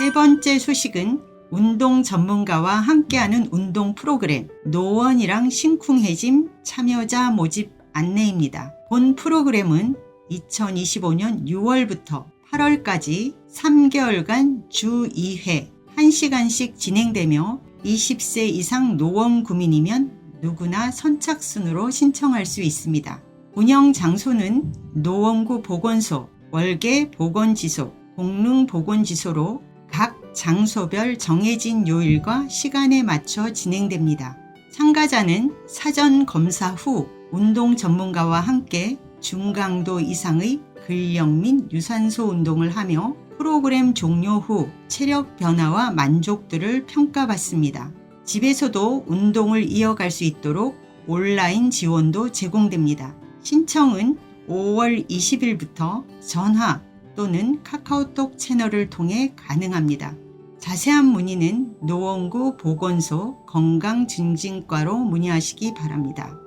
세 번째 소식은 운동 전문가와 함께하는 운동 프로그램 노원이랑 심쿵해짐 참여자 모집 안내입니다. 본 프로그램은 2025년 6월부터 8월까지 3개월간 주 2회 1시간씩 진행되며 20세 이상 노원 구민이면 누구나 선착순으로 신청할 수 있습니다. 운영 장소는 노원구 보건소, 월계 보건지소, 공릉 보건지소로 각 장소별 정해진 요일과 시간에 맞춰 진행됩니다. 참가자는 사전 검사 후 운동 전문가와 함께 중강도 이상의 근력 및 유산소 운동을 하며 프로그램 종료 후 체력 변화와 만족도를 평가받습니다. 집에서도 운동을 이어갈 수 있도록 온라인 지원도 제공됩니다. 신청은 5월 20일부터 전화 또는 카카오톡 채널을 통해 가능합니다. 자세한 문의는 노원구 보건소 건강증진과로 문의하시기 바랍니다.